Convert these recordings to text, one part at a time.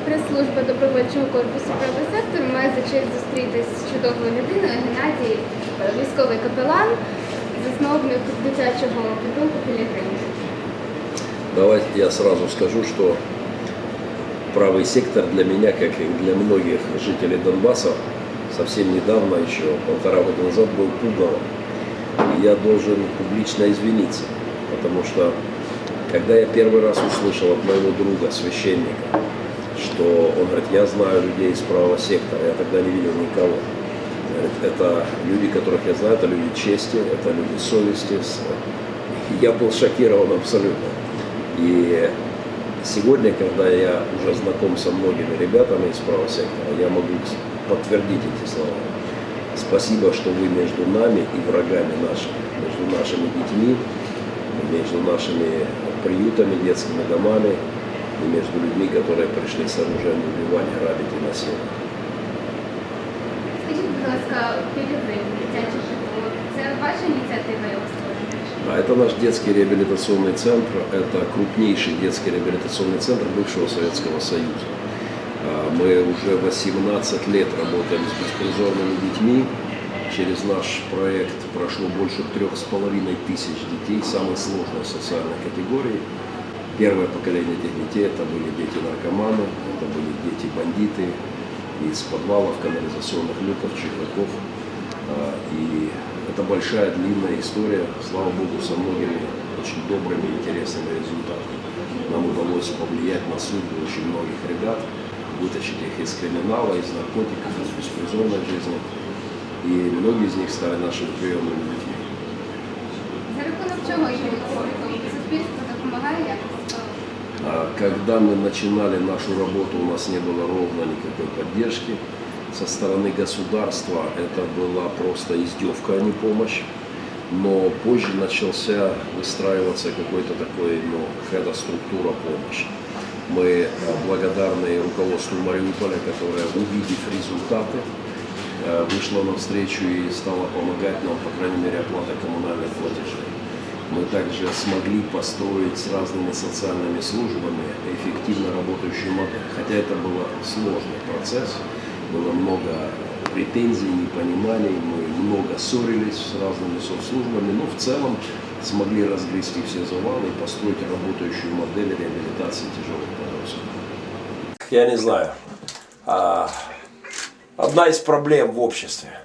прес-служба добровольчого корпусу правого сектору має за честь зустрітись з чудовою людиною Геннадій, е, військовий капелан, засновник дитячого притулку Пілігрим. Давайте я сразу скажу, что правый сектор для меня, как и для многих жителей Донбасса, совсем недавно, еще полтора года назад, был пугалом. И я должен публично извиниться, потому что когда я первый раз услышал от моего друга, священника, что он говорит, я знаю людей из правого сектора, я тогда не видел никого. Говорит, это люди, которых я знаю, это люди чести, это люди совести. Я был шокирован абсолютно. И сегодня, когда я уже знаком со многими ребятами из правого сектора, я могу подтвердить эти слова. Спасибо, что вы между нами и врагами нашими, между нашими детьми, между нашими приютами, детскими домами и между людьми, которые пришли с оружием убивать, грабить и насиловать. Скажіть, будь ласка, Пілігрим, дитячий притулок, це ваша ініціатива його створення? А это наш детский реабилитационный центр. Это крупнейший детский реабилитационный центр бывшего Советского Союза. А, Мы уже 18 лет работаем с беспризорными детьми. Через наш проект прошло больше трех с половиной тысяч детей самой сложной социальной категории. Первое поколение этих детей это были дети наркоманы, это были дети бандиты из подвалов, канализационных люков, чердаков. А, И это большая, длинная история, слава богу, со многими очень добрыми, интересными результатами. Нам удалось повлиять на судьбу очень многих ребят, вытащить их из криминала, из наркотиков, из беспризорной жизни. И многие из них стали нашими приемными детьми. За рахунок чого? Суспільство допомагає якось? А Когда мы начинали нашу работу, у нас не было ровно никакой поддержки. Со стороны государства это была просто издевка, а не помощь. Но позже начался выстраиваться какой-то такой, ну, какая-то структура помощи. Мы э, благодарны руководству Мариуполя, которое, увидев результаты, э, вышло навстречу и стало помогать нам, по крайней мере, оплатой коммунальных платежей. Мы также смогли построить с разными социальными службами эффективно работающую модель. Хотя это был сложный процесс, было много претензий, непониманий, мы много ссорились с разными соцслужбами, но в целом смогли разгрести все завалы и построить работающую модель реабилитации тяжелых подростков. Я не знаю. А, одна из проблем в обществе.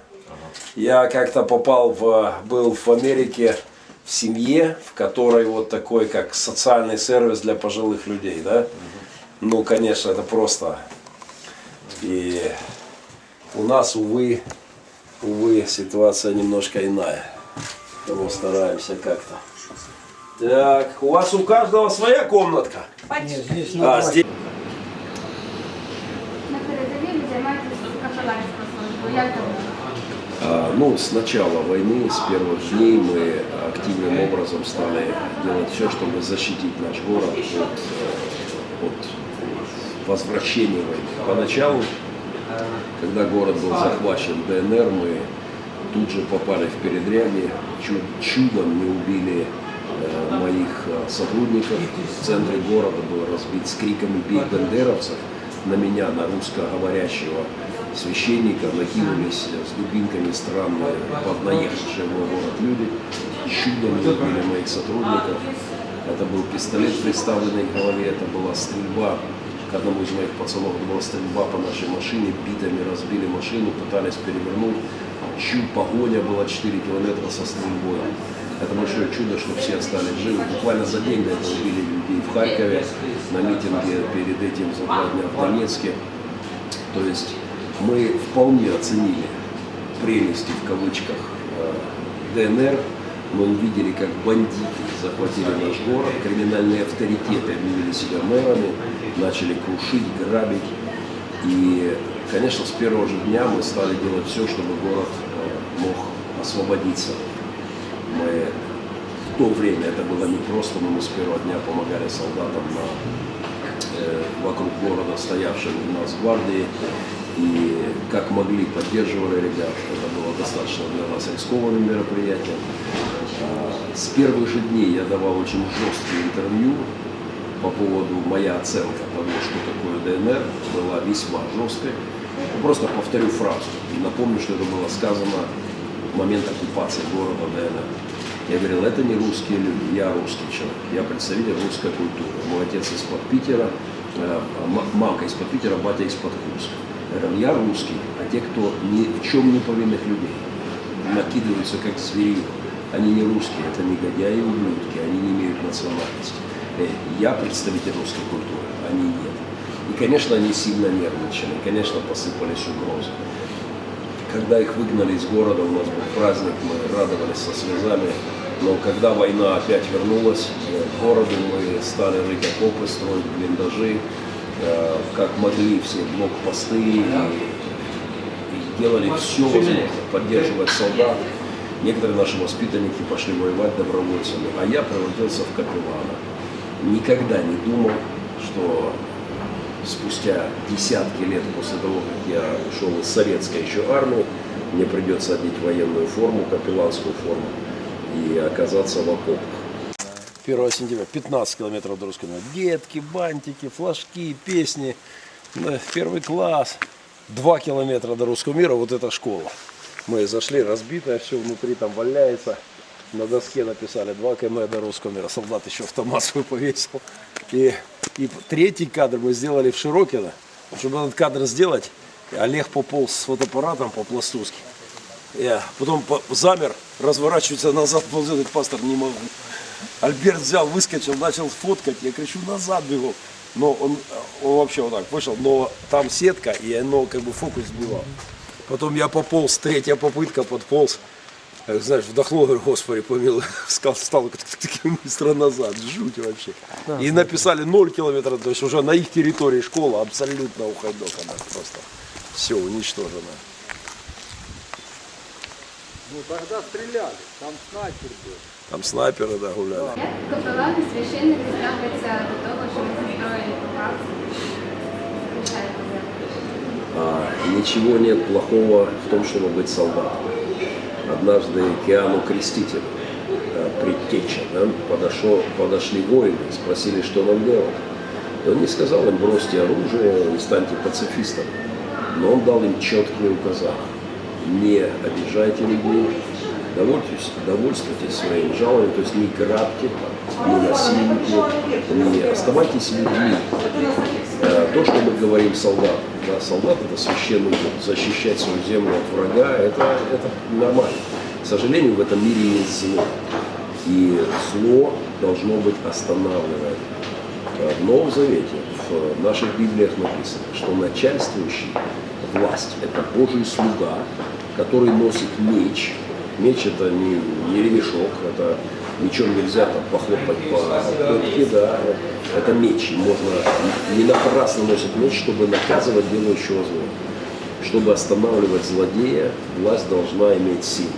Я как-то попал в, был в Америке в семье, в которой вот такой, как социальный сервис для пожилых людей, да? Ну, конечно, это просто. И у нас, увы, увы, ситуация немножко иная. Мы стараемся как-то. Так, у вас у каждого своя комнатка? А, здесь. На передовій ви займаєтесь капеланською службою. Як давно? А, Ну, с начала войны, с первых дней мы активным образом стали делать все, чтобы защитить наш город от, э, от возвращения войны. Поначалу, когда город был захвачен ДНР, мы тут же попали в передряги, Чу- чудом не убили э, моих э, сотрудников. В центре города был разбит с криками «Бей бандеровцев!» на меня, на русскоговорящего священника, накинулись с дубинками странные, поднаехавшие в город люди. Чудом убили моих сотрудников. Это был пистолет, приставленный к голове, это была стрельба к одному из моих пацанов, была стрельба по нашей машине, битами разбили машину, пытались перевернуть. Чу, погоня была 4 километра со стрельбой. Это большое чудо, что все остались живы. Буквально за день до этого убили людей в Харькове, на митинге перед этим за два дня в Донецке. То есть мы вполне оценили прелести в кавычках э, ДНР, мы увидели, как бандиты захватили наш город, криминальные авторитеты объявили себя мэрами, начали крушить, грабить. И, конечно, с первого же дня мы стали делать все, чтобы город э, мог освободиться. Мы в то время это было непросто, но мы с первого дня помогали солдатам на э, вокруг города, стоявшим у нас гвардии, и как могли поддерживали ребят. Это было достаточно для нас рискованным мероприятием. А, С первых же дней я давал очень жесткие интервью по поводу моя оценка того, что такое ДНР, была весьма жесткой. Ну, Просто повторю фразу и напомню, что это было сказано в момент оккупации города ДНР. Я говорил, это не русские люди, я русский человек, я представитель русской культуры. Мой отец из-под Питера, э, мамка из-под Питера, батя из-под Курска. Я говорил, я русский, а те, кто ни в чем не повинных людей, накидываются как зверье, они не русские, это негодяи и ублюдки, они не имеют национальности. Э, Я представитель русской культуры, они нет. И, конечно, они сильно нервничали, конечно, посыпались угрозы. Когда их выгнали из города, у нас был праздник, мы радовались со слезами. Но когда война опять вернулась э, к городу, мы стали рыть окопы, строить блиндажи, э, как могли все блокпосты, и, и делали все возможное, поддерживать солдат. Некоторые наши воспитанники пошли воевать добровольцами, а я превратился в капеллана. Никогда не думал, что спустя десятки лет после того, как я ушел из советской еще армии, мне придется одеть военную форму, капелланскую форму и оказаться в окопах. 1 сентября 15 километров до русского мира. Детки, бантики, флажки, песни, да, первый класс. 2 километра до русского мира, вот эта школа. Мы зашли, разбитое все внутри там валяется. На доске написали 2 км до русского мира. Солдат еще автомат свой повесил. И, и третий кадр мы сделали в Широкино. Чтобы этот кадр сделать, Олег пополз с фотоаппаратом по-пластунски. Я потом по- замер, разворачивается назад, ползет, говорит, пастор, не могу. Альберт взял, выскочил, начал фоткать, я кричу, назад бегу. Но он, он вообще вот так вышел, но там сетка, и оно как бы фокус сбивал. Потом я пополз, третья попытка, подполз. Э, Знаешь, вдохнул, говорю, господи, помилуй, встал, встал таким быстро назад, жуть вообще. И написали 0 километров, то есть уже на их территории школа абсолютно уходок, она просто все уничтожена. Ну тогда стреляли, там снайпер был. Там снайперы, да, гуляли. Як капелани, священники ставляться до того, що ми застроїли? А, ничего нет плохого в том, чтобы быть солдатом. Однажды к Иоанну Крестителю, предтеча, да, подошел, подошли воины, спросили, что нам делать. И он не сказал им, бросьте оружие и станьте пацифистами. Но он дал им четкие указания. Не обижайте людей, довольствуйтесь, довольствуйтесь своим жалованием, то есть не грабьте, не насильники, не оставайтесь людьми. Э, То, что мы говорим солдат, да, солдат это священный. Защищать свою землю от врага, это, это нормально. К сожалению, в этом мире есть зло. И зло должно быть останавливаемо. В Новом Завете, в наших Библиях написано, что начальствующий власть – это Божий слуга, который носит меч. Меч – это не, не ремешок, это мечом нельзя там похлопать по попке, да, это меч. Можно не напрасно носит меч, чтобы наказывать делающего зло. Чтобы останавливать злодея, власть должна иметь силу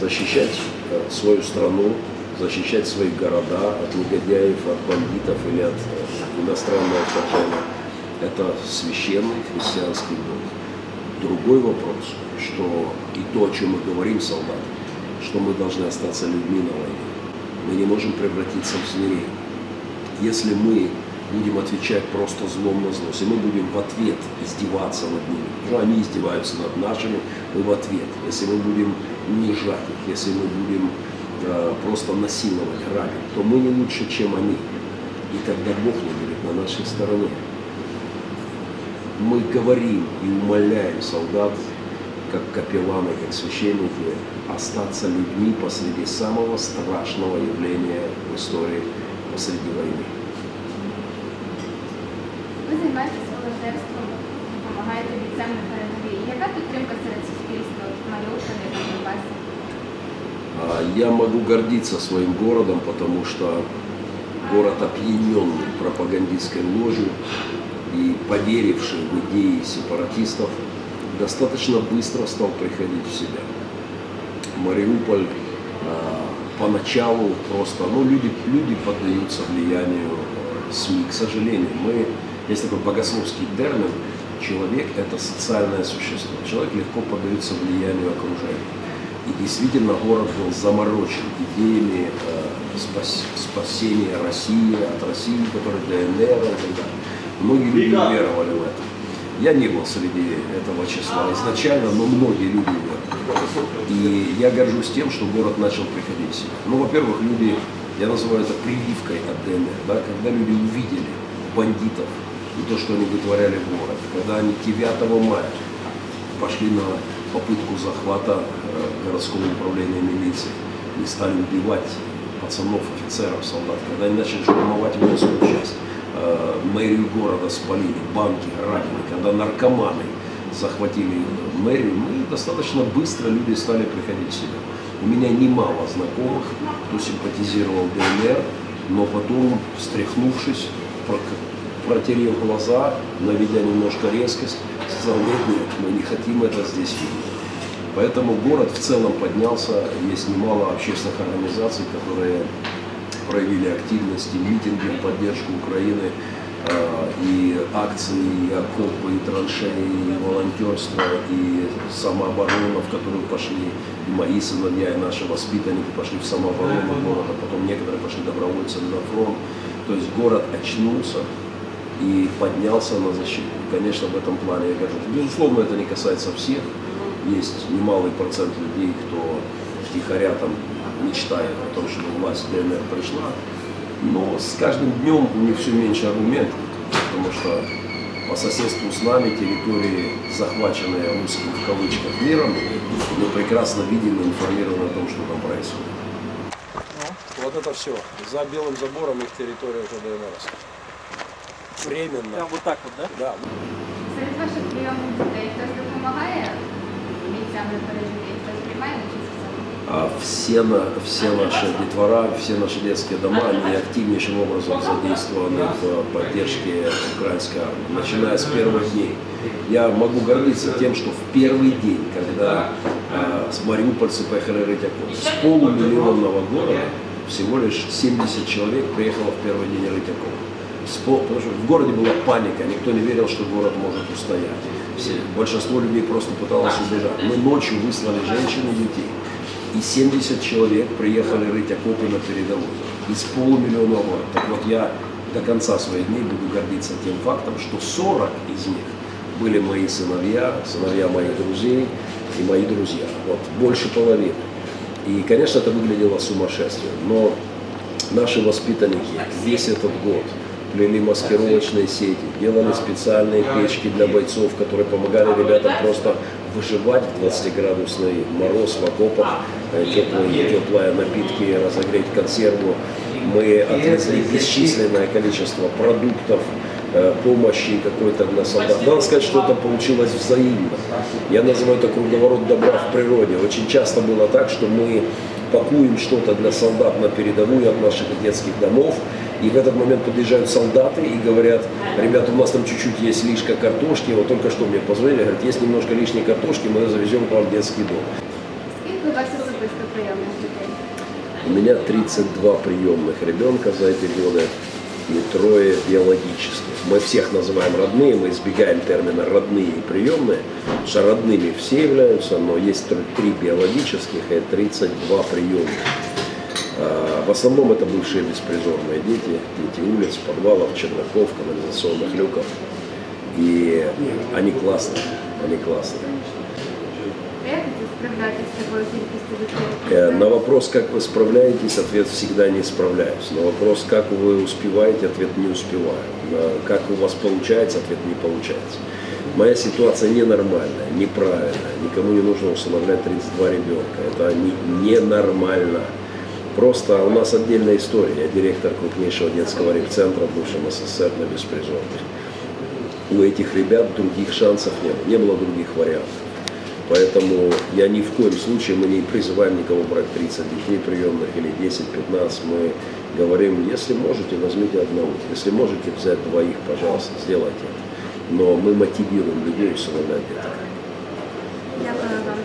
защищать э, свою страну, защищать свои города от негодяев, от бандитов или от э, иностранного вторжения. Это священный христианский долг. Другой вопрос, что и то, о чем мы говорим солдаты, что мы должны остаться людьми на войне. Мы не можем превратиться в зверей. Если мы будем отвечать просто злом на зло, если мы будем в ответ издеваться над ними, ну, они издеваются над нашими, мы в ответ. Если мы будем унижать их, если мы будем э, просто насиловать, грабить, то мы не лучше, чем они. И тогда Бог не будет на нашей стороне Мы говорим и умоляем солдат, как капелланы, как священники, остаться людьми посреди самого страшного явления в истории посреди войны. Ви займаєтесь волонтерством, допомагаєте бійцям на передовій. Яка підтримка серед суспільства от в Маріуполі, на Донбасі? А, Я могу гордиться своим городом, потому что город опьяненный пропагандистской ложью и поверивший в идеи сепаратистов, достаточно быстро стал приходить в себя. Мариуполь а, поначалу просто, ну, люди, люди поддаются влиянию э, СМИ, к сожалению. Мы, есть такой богословский термин, человек – это социальное существо. Человек легко поддается влиянию окружения. И действительно город был заморочен идеями э, спас- спасения России от России, которая ДНР и так далее. Многие люди веровали в это. Я не был среди этого числа изначально, но многие люди верили. И я горжусь тем, что город начал приходить в себя. Ну, во-первых, люди, я называю это прививкой от ДНР, да, когда люди увидели бандитов и то, что они вытворяли в городе, когда они 9 мая пошли на попытку захвата э, городского управления милиции и стали убивать пацанов, офицеров, солдат, когда они начали штурмовать воинскую часть, мэрию города спалили, банки грабили, когда наркоманы захватили мэрию, мы достаточно быстро люди стали приходить в себя. У меня немало знакомых, кто симпатизировал ДНР, но потом, встряхнувшись, протерев глаза, наведя немножко резкость, сказал, нет, нет, мы не хотим это здесь видеть. Поэтому город в целом поднялся, есть немало общественных организаций, которые проявили активность и митинги в поддержку Украины, э, и акции, и окопы, и траншеи, и волонтерство, и самооборона, в которую пошли и мои сыновья, и наши воспитанники пошли в самооборону города, потом некоторые пошли добровольцами на фронт. То есть город очнулся и поднялся на защиту. И, конечно, в этом плане я горжусь. Безусловно, это не касается всех. Есть немалый процент людей, кто втихаря там мечтает о том, чтобы власть ДНР пришла. Но с каждым днем у них все меньше аргументов, потому что по соседству с нами территории, захваченные русским в кавычках миром, мы прекрасно видим и информированы о том, что там происходит. Вот это все. За белым забором их территория уже ДНР. Временно. Прям вот так вот, да? Да. Серед ваших прийомних дітей хтось допомагає бійцям на передовій, хтось приймає участь в цьому? А все, на, все наши детвора, все наши детские дома, они активнейшим образом задействованы в поддержке украинской армии, начиная с первых дней. Я могу гордиться тем, что в первый день, когда э, с мариупольцы поехали рыть с полумиллионного города всего лишь 70 человек приехало в первый день рыть пол- Потому что в городе была паника, никто не верил, что город может устоять. Все, большинство людей просто пыталось убежать. Мы ночью выслали женщин и детей. И 70 человек приехали рыть окопы на передовой. Из полумиллиона города. Так вот я до конца своих дней буду гордиться тем фактом, что 40 из них были мои сыновья, сыновья моих друзей и мои друзья. Вот больше половины. И, конечно, это выглядело сумасшествием. Но наши воспитанники весь этот год плели маскировочные сети, делали специальные печки для бойцов, которые помогали ребятам просто выживать в 20-градусный мороз в окопах, теплые, теплые напитки, разогреть консерву. Мы отвезли бесчисленное количество продуктов, э, помощи какой-то для солдат. Надо сказать, что это получилось взаимно. Я называю это круговорот добра в природе. Очень часто было так, что мы пакуем что-то для солдат на передовую от наших детских домов, и в этот момент подъезжают солдаты и говорят, ребята, у нас там чуть-чуть есть лишка картошки, вот только что мне позвонили, говорят, есть немножко лишней картошки, мы завезем к вам в детский дом. Особисто прийомних дітей? У меня 32 приемных ребенка за эти годы и трое биологических. Мы всех называем родные, мы избегаем термина родные и приемные, потому что родными все являются, но есть тр- три биологических и 32 приемных. А, В основном это бывшие беспризорные дети, дети улиц, подвалов, чердаков, канализационных люков. И они классные, они классные. Як ви справляєтесь з такою кількістю Э, дітей? На вопрос, как вы справляетесь, ответ всегда не справляюсь. На вопрос, как вы успеваете, ответ не успеваю. На как у вас получается, ответ не получается. Моя ситуация ненормальная, неправильная. Никому не нужно усыновлять 32 ребенка. Это не, ненормально. Просто у нас отдельная история. Я директор крупнейшего детского репцентра в бывшем СССР на беспризорных. У этих ребят других шансов не было. Не было других вариантов. Поэтому я ни в коем случае, мы не призываем никого брать 30 детей приемных или 10-15. Мы говорим, если можете, возьмите одного. Если можете взять двоих, пожалуйста, сделайте это. Но мы мотивируем людей усыновлять деток. Дякую вам